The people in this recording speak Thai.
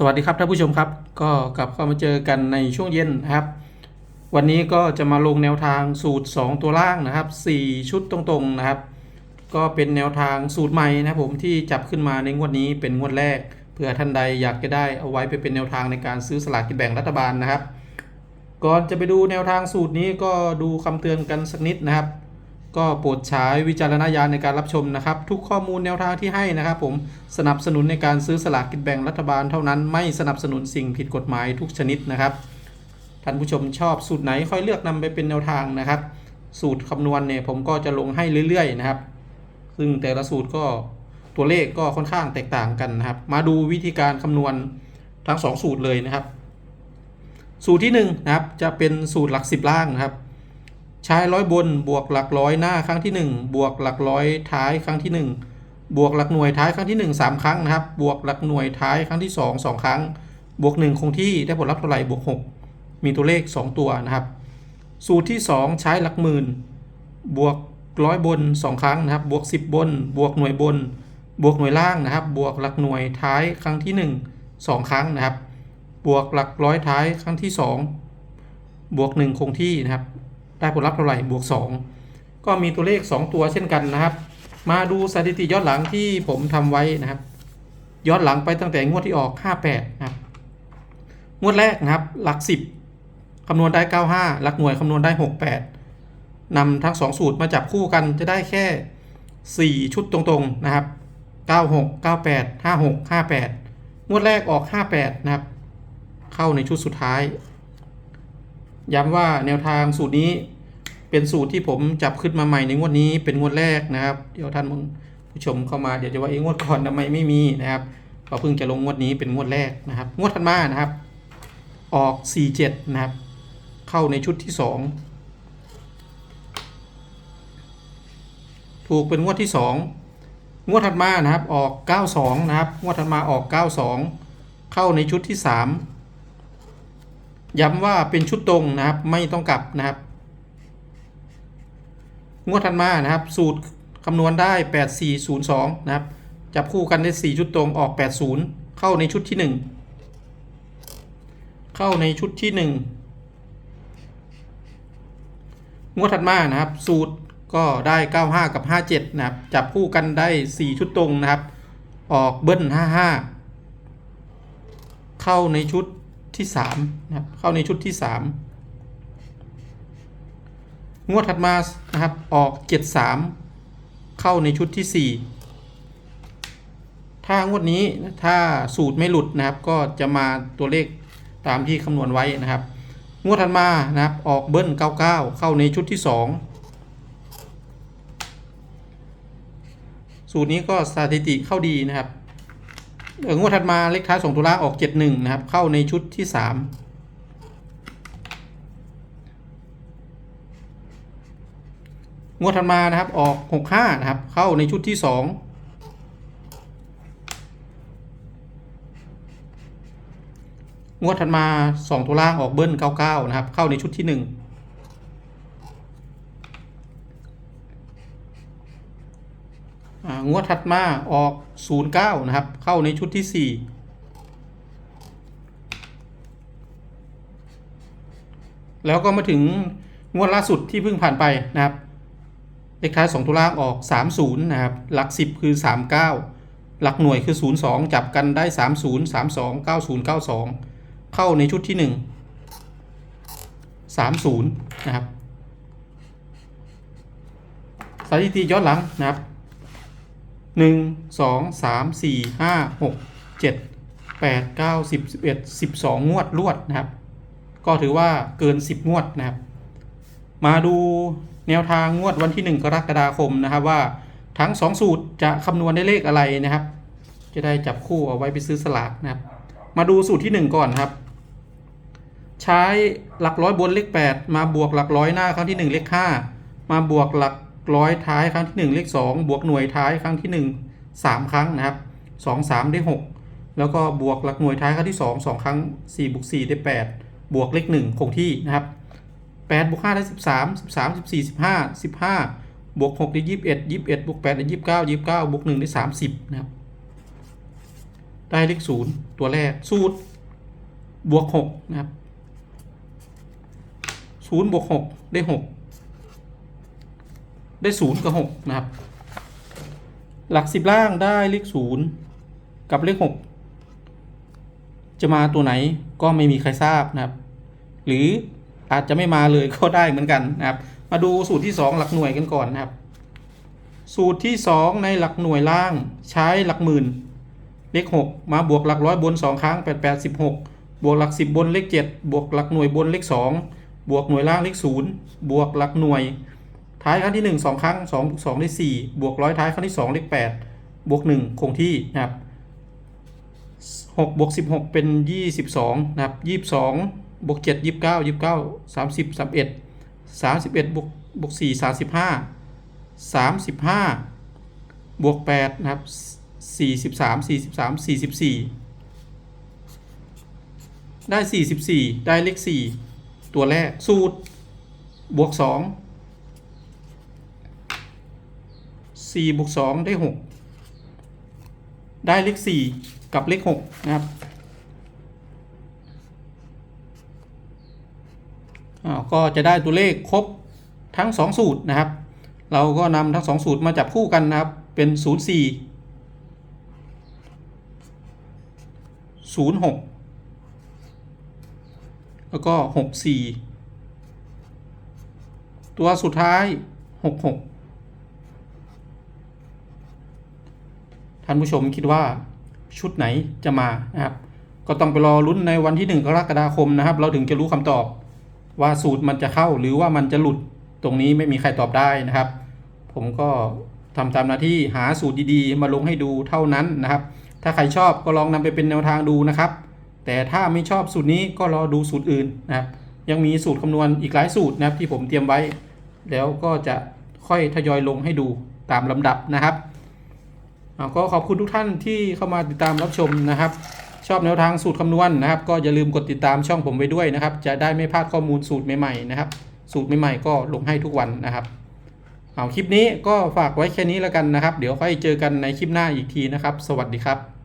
สวัสดีครับท่านผู้ชมครับ ก็กลับเข้ามาเจอกันในช่วงเย็นนะครับ วันนี้ก็จะมาลงแนวทางสูตร 2 ตัวล่างนะครับ 4 ชุดตรงๆนะครับ ก็เป็นแนวทางสูตรใหม่นะผมที่จับขึ้นมาในงวดนี้เป็นงวดแรกเผื่อท่านใดอยากจะได้เอาไว้ไปเป็นแนวทางในการซื้อสลากกินแบ่งรัฐบาลนะครับ ก่อนจะไปดูแนวทางสูตรนี้ก็ดูคำเตือนกันสักนิดนะครับ ก็โปรดใช้วิจารณญาณในการรับชมนะครับ ทุกข้อมูลแนวทางที่ให้นะครับ ผมสนับสนุนในการซื้อสลากกินแบ่งรัฐบาลเท่านั้นไม่สนับสนุนสิ่งผิดกฎหมายทุกชนิดนะครับท่านผู้ชมชอบสูตรไหนค่อยเลือกนำไปเป็นแนวทางนะครับ สูตรคำนวณเนี่ยผมก็จะลงให้เรื่อยๆนะครับ ซึ่งแต่ละสูตรก็ตัวเลขก็ค่อนข้างแตกต่างกันนะครับ มาดูวิธีการคำนวณทั้ง 2 สูตรเลยนะครับ สูตรที่1นงนะครับจะเป็นสูตรหลัก 10 ล่างนะครับ ใช้ร้อยบนบวกหลักร้อยหน้าครั้งที่ 1 บวกหลักร้อยท้ายครั้งที่ 1 บวกหลักหน่วยท้ายครั้งที่ 1 3 ครั้งนะครับ บวกหลักหน่วยท้ายครั้งที่ 2 2 ครั้ง บวก 1 คงที่ได้ผลลัพธ์เท่าไหร่บวก 6 มีตัวเลข 2 ตัวนะครับ สูตรที่ 2 ใช้หลักหมื่น บวกร้อยบน 2 ครั้งนะครับ บวก 10 บน บวกหน่วยบน บวกหน่วยล่างนะครับ บวกหลักหน่วยท้ายครั้งที่ 1 2 ครั้งนะครับ บวกหลักร้อยท้ายครั้งที่ 2 บวก 1 คงที่นะครับ ได้ผลลัพธ์เท่าไหร่บวก 2 ก็มีตัวเลข 2 ตัวเช่นกันนะครับ มาดูสถิติย้อนหลังที่ผมทำไว้นะครับ ย้อนหลังไปตั้งแต่งวดที่ออก 58นะครับงวดแรกนะครับ หลัก 10คำนวณได้ 95 หลักหน่วยคำนวณได้ 68นำทั้ง 2 สูตรมาจับคู่กันจะได้แค่ 4 ชุดตรงๆนะครับ 96 98 56 58 งวดแรกออก 58 นะครับ เข้าในชุดสุดท้าย ย้ำว่าแนวทางสูตรนี้เป็นสูตรที่ผมจับขึ้นมาใหม่ในงวดนี้เป็นงวดแรกนะครับ เดี๋ยวท่านผู้ชมเข้ามาเดี๋ยวจะว่าเอ้งวดก่อนทำไมไม่มีนะครับก็เพิ่งจะลงงวดนี้เป็นงวดแรกนะครับ งวดถัดมานะครับ ออก 47 นะครับ เข้าในชุดที่ 2 ถูกเป็นงวดที่ 2 งวดถัดมานะครับออก 92 นะครับ งวดถัดมาออก 92 เข้าในชุดที่ 3 ย้ำว่าเป็นชุดตรงนะครับ ไม่ต้องกลับนะครับ งวดถัดมานะครับ สูตรคำนวณได้ 8402 นะครับ จับคู่กันได้ 4 ชุดตรงออก 80 เข้าในชุดที่ 1 เข้าในชุดที่ 1 งวดถัดมานะครับ สูตรก็ได้ 95 กับ 57 นะครับ จับคู่กันได้ 4 ชุดตรงนะครับ ออกเบิ้ล55 เข้าในชุด ที่3นะครับเข้าในชุดที่3งวดถัดมานะครับออก73เข้าในชุดที่4ถ้างวดนี้ถ้าสูตรไม่หลุดนะครับ ก็จะมาตัวเลขตามที่คำนวณไว้นะครับ งวดถัดมานะครับออกเบิ้ล99เข้าในชุดที่2สูตรนี้ก็สถิติเข้าดีนะครับ งวดถัดมาเลขท้ายสองตัวล่างออก71นะครับ เข้าในชุดที่3งวดถัดมานะครับออก65นะครับ เข้าในชุดที่2งงวดถัดมา2ตัวล่างออกเบิ้ล99นะครับ เข้าในชุดที่1อ่า งวดถัดมาออก 09 นะครับ เข้าในชุดที่ 4 แล้วก็มาถึงงวดล่าสุดที่เพิ่งผ่านไปนะครับ เลขท้าย 2 ตัวล่างออก 30 นะครับ หลัก 10 คือ 39 หลักหน่วยคือ 02 จับกันได้ 30 32 90 92 เข้าในชุดที่ 1 30 นะครับสถิติย้อนหลังนะครับ หนึ่งสองสามสี่ห้าหกเจ็ดแปดเก้าสิบสิบเอ็ดสิบสองงวดรวดนะครับ ก็ถือว่าเกินสิบงวดนะครับ มาดูแนวทางงวดวันที่หนึ่งกรกฎาคมนะครับว่าทั้งสองสูตรจะคำนวณได้เลขอะไรนะครับ จะได้จับคู่เอาไว้ไปซื้อสลากนะครับ มาดูสูตรที่หนึ่งก่อนครับ ใช้หลักร้อยบนเลขแปดมาบวกหลักร้อยหน้าครั้งที่หนึ่งเลขห้ามาบวกหลัก ร้อยท้ายครั้งที่หนึ่งเลขสองบวกหน่วยท้ายครั้งที่หนึ่งสามครั้งนะครับสองสามได้หกแล้วก็บวกหลักหน่วยท้ายครั้งที่สองสองครั้งสี่บวกสี่ได้แปดบวกเลขหนึ่งคงที่นะครับแปดบวกห้าได้สิบสามสิบสามสิบสี่สิบห้าสิบห้าบวกหกได้ยี่สิบเอ็ดยี่สิบเอ็ดบวกแปดได้ยี่สิบเก้ายี่สิบเก้าบวกหนึ่งได้สามสิบนะครับ ได้เลขศูนย์ตัวแรก สูตร บวกหกนะครับศูนย์บวกหกได้หก ได้ศูนย์กับหกนะครับ หลักสิบล่างได้เลขศูนย์กับเลขหกจะมาตัวไหนก็ไม่มีใครทราบนะครับ หรืออาจจะไม่มาเลยก็ได้เหมือนกันนะครับ มาดูสูตรที่ 2 หลักหน่วยกันก่อนนะครับ สูตรที่ 2 ในหลักหน่วยล่างใช้หลักหมื่น เลข 6 มาบวกหลักร้อยบน 2 ครั้ง 8 8 16 บวกหลัก 10 บนเลข 7 บวกหลักหน่วยบนเลข 2 บวกหน่วยล่างเลข 0 บวกหลักหน่วย ท้ายครั้งที่ 1 2 ครั้ง2บวก2ได้4บวกร้อยท้ายครั้งที่ 2 เลข8บวก 1 คงที่นะครับ6บวก16 เป็น 22 นะครับ 22บวก7 29 29 30 31 31บวกบวก4 35 35บวก8นะครับ 43 43 44 ได้ 44 ได้เลข 4 ตัวแรกสูตร บวก 2 4บวก2ได้ 6 ได้เลข 4 กับเลข 6 นะครับอ้าวก็จะได้ตัวเลขครบทั้ง 2 สูตรนะครับ เราก็นำทั้ง 2 สูตรมาจับคู่กันนะครับ เป็น 0 4 0 6 แล้วก็ 6 4 ตัวสุดท้าย 6 6 ท่านผู้ชมคิดว่าชุดไหนจะมานะครับ ก็ต้องไปรอลุ้นในวันที่ 1 กรกฎาคมนะครับ เราถึงจะรู้คำตอบ ว่าสูตรมันจะเข้าหรือว่ามันจะหลุดตรงนี้ไม่มีใครตอบได้นะครับ ผมก็ทำตามหน้าที่หาสูตรดีๆ มาลงให้ดูเท่านั้นนะครับ ถ้าใครชอบก็ลองนำไปเป็นแนวทางดูนะครับ แต่ถ้าไม่ชอบสูตรนี้ก็รอดูสูตรอื่นนะครับ ยังมีสูตรคำนวณอีกหลายสูตรนะครับที่ผมเตรียมไว้ แล้วก็จะค่อยทยอยลงให้ดูตามลำดับนะครับ ก็ขอบคุณทุกท่านที่เข้ามาติดตามรับชมนะครับ ชอบแนวทางสูตรคำนวณนะครับ ก็อย่าลืมกดติดตามช่องผมไว้ด้วยนะครับ จะได้ไม่พลาดข้อมูลสูตรใหม่ๆนะครับ สูตรใหม่ๆก็ลงให้ทุกวันนะครับเอาคลิปนี้ก็ฝากไว้แค่นี้แล้วกันนะครับ เดี๋ยวค่อยเจอกันในคลิปหน้าอีกทีนะครับ สวัสดีครับ